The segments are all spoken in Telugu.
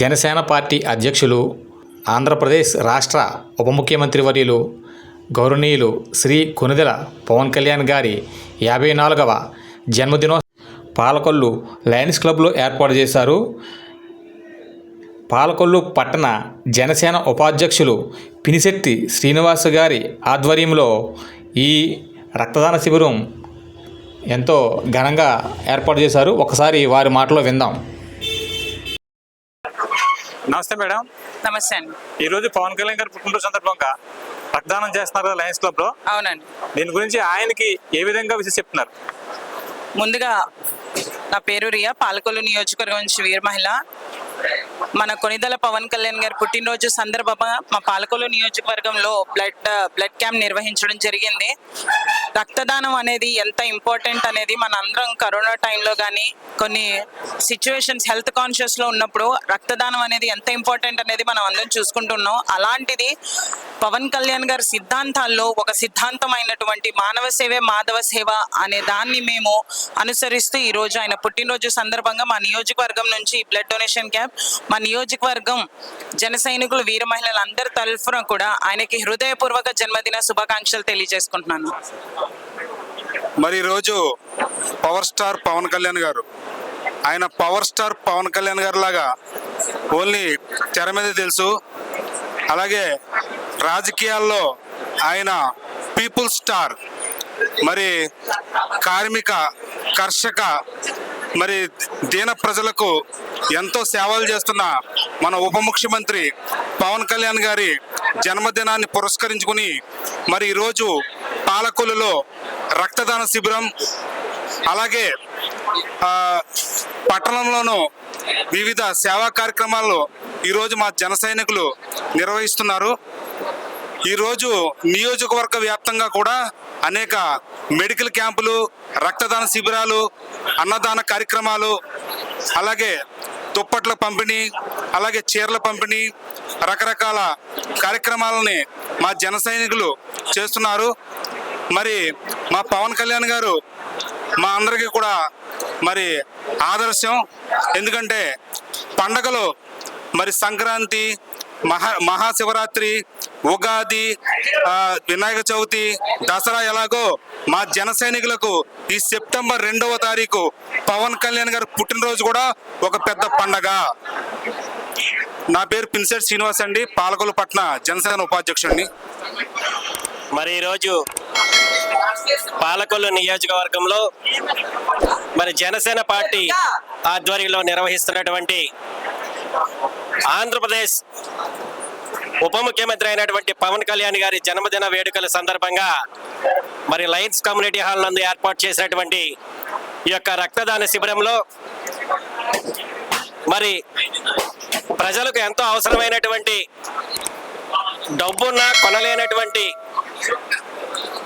జనసేన పార్టీ అధ్యక్షులు ఆంధ్రప్రదేశ్ రాష్ట్ర ఉప ముఖ్యమంత్రి వర్యులు గౌరవనీయులు శ్రీ కొనిదెల పవన్ కళ్యాణ్ గారి యాభై నాలుగవ జన్మదినో పాలకొల్లు లయన్స్ క్లబ్లో ఏర్పాటు చేశారు. పాలకొల్లు పట్టణ జనసేన ఉపాధ్యక్షులు పినిశెట్టి శ్రీనివాస్ గారి ఆధ్వర్యంలో ఈ రక్తదాన శిబిరం ఎంతో ఘనంగా ఏర్పాటు చేశారు. ఒకసారి వారి మాటలో విందాం. నమస్తే మేడం. నమస్తే అండి. ఈ రోజు పవన్ కళ్యాణ్ గారి పుట్టినరోజు సందర్భంగా రక్తదానం చేస్తున్నారు లయన్స్ క్లబ్లో. అవునండి. దీని గురించి ఆయనకి ఏ విధంగా విషయం చెప్తున్నారు? ముందుగా నా పేరు రియా. పాలకొల్లు నియోజకవర్గం నుంచి వీర మహిళ. మన కొనిదల పవన్ కళ్యాణ్ గారి పుట్టినరోజు సందర్భంగా మా పాలకొల్లు నియోజకవర్గంలో బ్లడ్ బ్లడ్ క్యాంప్ నిర్వహించడం జరిగింది. రక్తదానం అనేది ఎంత ఇంపార్టెంట్ అనేది మన అందరం కరోనా టైంలో కానీ కొన్ని సిచ్యువేషన్స్ హెల్త్ కాన్షియస్లో ఉన్నప్పుడు రక్తదానం అనేది ఎంత ఇంపార్టెంట్ అనేది మనం అందరం చూసుకుంటున్నాం. అలాంటిది పవన్ కళ్యాణ్ గారి సిద్ధాంతాల్లో ఒక సిద్ధాంతం అయినటువంటి మానవ సేవే మాధవ సేవ అనే దాన్ని మేము అనుసరిస్తూ ఈ రోజు ఆయన పుట్టినరోజు సందర్భంగా మా నియోజకవర్గం నుంచి బ్లడ్ డొనేషన్ క్యాంప్ మా నియోజకవర్గం జన సైనికులు వీర మహిళలందరి తరఫున కూడా ఆయనకి హృదయపూర్వక జన్మదిన శుభాకాంక్షలు తెలియజేసుకుంటున్నాను. మరి ఈరోజు పవర్ స్టార్ పవన్ కళ్యాణ్ గారు ఆయన పవర్ స్టార్ పవన్ కళ్యాణ్ గారు లాగా ఓన్లీ తెర మీద తెలుసు. అలాగే రాజకీయాల్లో ఆయన పీపుల్ స్టార్ మరి కార్మిక కర్షక మరి దీన ప్రజలకు ఎంతో సేవలు చేస్తున్న మన ఉప ముఖ్యమంత్రి పవన్ కళ్యాణ్ గారి జన్మదినాన్ని పురస్కరించుకుని మరి ఈరోజు పాలకొల్లులో రక్తదాన శిబిరం అలాగే పట్టణంలోనూ వివిధ సేవా కార్యక్రమాలు ఈరోజు మా జన సైనికులు నిర్వహిస్తున్నారు. ఈరోజు నియోజకవర్గ వ్యాప్తంగా కూడా అనేక మెడికల్ క్యాంపులు రక్తదాన శిబిరాలు అన్నదాన కార్యక్రమాలు అలాగే దుప్పట్ల పంపిణీ అలాగే చీరల పంపిణీ రకరకాల కార్యక్రమాలని మా జన సైనికులు చేస్తున్నారు. మరి మా పవన్ కళ్యాణ్ గారు మా అందరికీ కూడా మరి ఆదర్శం. ఎందుకంటే పండగలు మరి సంక్రాంతి మహా మహాశివరాత్రి ఉగాది వినాయక చవితి దసరా ఎలాగో మా జన సైనికులకు ఈ సెప్టెంబర్ రెండవ తారీఖు పవన్ కళ్యాణ్ గారి పుట్టినరోజు కూడా ఒక పెద్ద పండగ. నా పేరు పిన్సెట్ శ్రీనివాస్ అండి పాలకొల్లు పట్న జనసేన ఉపాధ్యక్షుడిని. మరి ఈరోజు పాలకొల్లు నియోజకవర్గంలో మరి జనసేన పార్టీ ఆధ్వర్యంలో నిర్వహిస్తున్నటువంటి ఆంధ్రప్రదేశ్ ఉప ముఖ్యమంత్రి అయినటువంటి పవన్ కళ్యాణ్ గారి జన్మదిన వేడుకల సందర్భంగా మరి లయన్స్ కమ్యూనిటీ హాల్ నందు ఏర్పాటు చేసినటువంటి ఈ యొక్క రక్తదాన శిబిరంలో మరి ప్రజలకు ఎంతో అవసరమైనటువంటి డబ్బున్నా కొనలేనటువంటి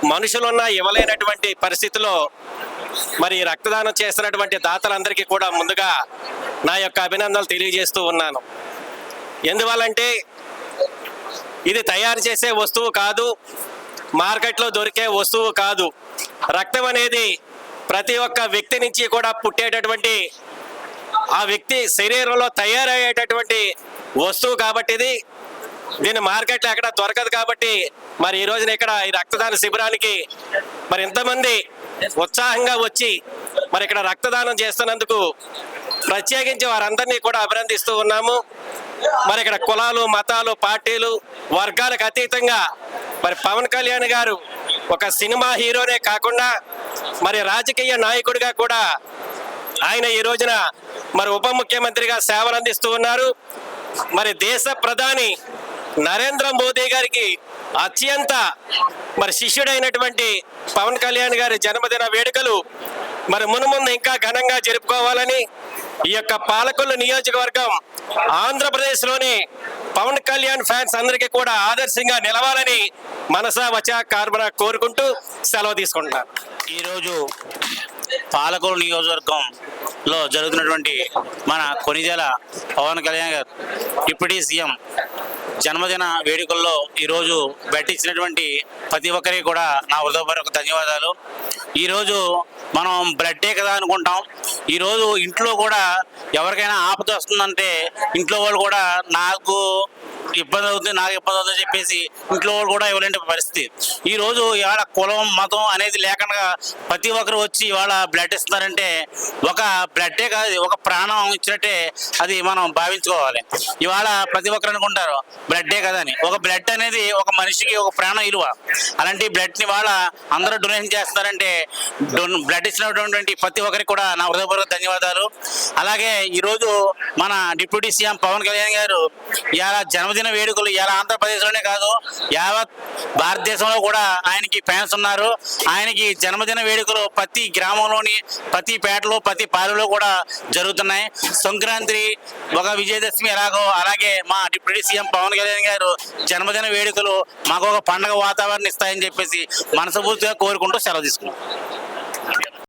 మనుషులున్నా ఇవ్వలేనటువంటి పరిస్థితిలో మరి రక్తదానం చేస్తున్నటువంటి దాతలందరికీ కూడా ముందుగా నా యొక్క అభినందనలు తెలియజేస్తూ ఉన్నాను. ఎందువల్లంటే ఇది తయారు చేసే వస్తువు కాదు మార్కెట్లో దొరికే వస్తువు కాదు. రక్తం అనేది ప్రతి ఒక్క వ్యక్తి నుంచి కూడా పుట్టేటటువంటి ఆ వ్యక్తి శరీరంలో తయారయ్యేటటువంటి వస్తువు కాబట్టి ఇది దీని మార్కెట్లో ఎక్కడ దొరకదు కాబట్టి మరి ఈ రోజున ఇక్కడ ఈ రక్తదాన శిబిరానికి మరి ఎంతమంది ఉత్సాహంగా వచ్చి మరి ఇక్కడ రక్తదానం చేస్తున్నందుకు ప్రత్యేకించి వారందరినీ కూడా అభినందిస్తూ ఉన్నాము. మరి ఇక్కడ కులాలు మతాలు పార్టీలు వర్గాలకు అతీతంగా మరి పవన్ కళ్యాణ్ గారు ఒక సినిమా హీరోనే కాకుండా మరి రాజకీయ నాయకుడిగా కూడా ఆయన ఈ రోజున మరి ఉప ముఖ్యమంత్రిగా సేవలు అందిస్తూ ఉన్నారు. మరి దేశ ప్రధాని నరేంద్ర మోదీ గారికి అత్యంత మరి శిష్యుడైనటువంటి పవన్ కళ్యాణ్ గారి జన్మదిన వేడుకలు మరి మునుముందు ఇంకా ఘనంగా జరుపుకోవాలని ఈ యొక్క పాలకొల్లు నియోజకవర్గం ఆంధ్రప్రదేశ్లోని పవన్ కళ్యాణ్ ఫ్యాన్స్ అందరికీ కూడా ఆదర్శంగా నిలవాలని మనసా వచ కార్బన కోరుకుంటూ సెలవు తీసుకుంటున్నాను ఈరోజు పాలకొల్లు నియోజకవర్గంలో జరుగుతున్నటువంటి మన కొనిదెల పవన్ కళ్యాణ్ గారు డిప్యూటీ సీఎం జన్మదిన వేడుకల్లో ఈరోజు బెట్ ఇచ్చినటువంటి ప్రతి ఒక్కరికి కూడా నా హృదయపూర్వక ధన్యవాదాలు. ఈరోజు మనం బ్లడ్డే కదా అనుకుంటాం. ఈరోజు ఇంట్లో కూడా ఎవరికైనా ఆపద వస్తుందంటే ఇంట్లో వాళ్ళు కూడా నాకు ఇబ్బంది అవుతుంది నాకు ఇబ్బంది అవుతుంది చెప్పేసి ఇంట్లో కూడా ఇవ్వలేని పరిస్థితి. ఈ రోజు ఇవాళ కులం మతం అనేది లేకుండా ప్రతి ఒక్కరు వచ్చి ఇవాళ బ్లడ్ ఇస్తున్నారంటే ఒక బ్లడ్డే కాదు ఒక ప్రాణం ఇచ్చినట్టే అది మనం భావించుకోవాలి. ఇవాళ ప్రతి ఒక్కరు అనుకుంటారు బ్లడ్డే కదా అని ఒక బ్లడ్ అనేది ఒక మనిషికి ఒక ప్రాణం విలువ అలాంటి బ్లడ్ని వాళ్ళ అందరూ డొనేషన్ చేస్తారంటే బ్లడ్ ఇచ్చినటువంటి ప్రతి ఒక్కరికి కూడా నా హృదయపూర్వక ధన్యవాదాలు. అలాగే ఈరోజు మన డిప్యూటీ సీఎం పవన్ కళ్యాణ్ గారు ఇవాళ జన్మదిన వేడుకలు ఇలా ఆంధ్రప్రదేశ్లోనే కాదు యావత్ భారతదేశంలో కూడా ఆయనకి ఫ్యాన్స్ ఉన్నారు. ఆయనకి జన్మదిన వేడుకలు ప్రతి గ్రామంలోని ప్రతి పేటలో ప్రతి పాలలో కూడా జరుగుతున్నాయి. సంక్రాంతి ఒక విజయదశమి ఎలాగో అలాగే మా డిప్యూటీ సీఎం పవన్ కళ్యాణ్ గారు జన్మదిన వేడుకలు మాకు ఒక పండగ వాతావరణం ఇస్తాయని చెప్పేసి మనస్ఫూర్తిగా కోరుకుంటూ సెలవు తీసుకున్నాం.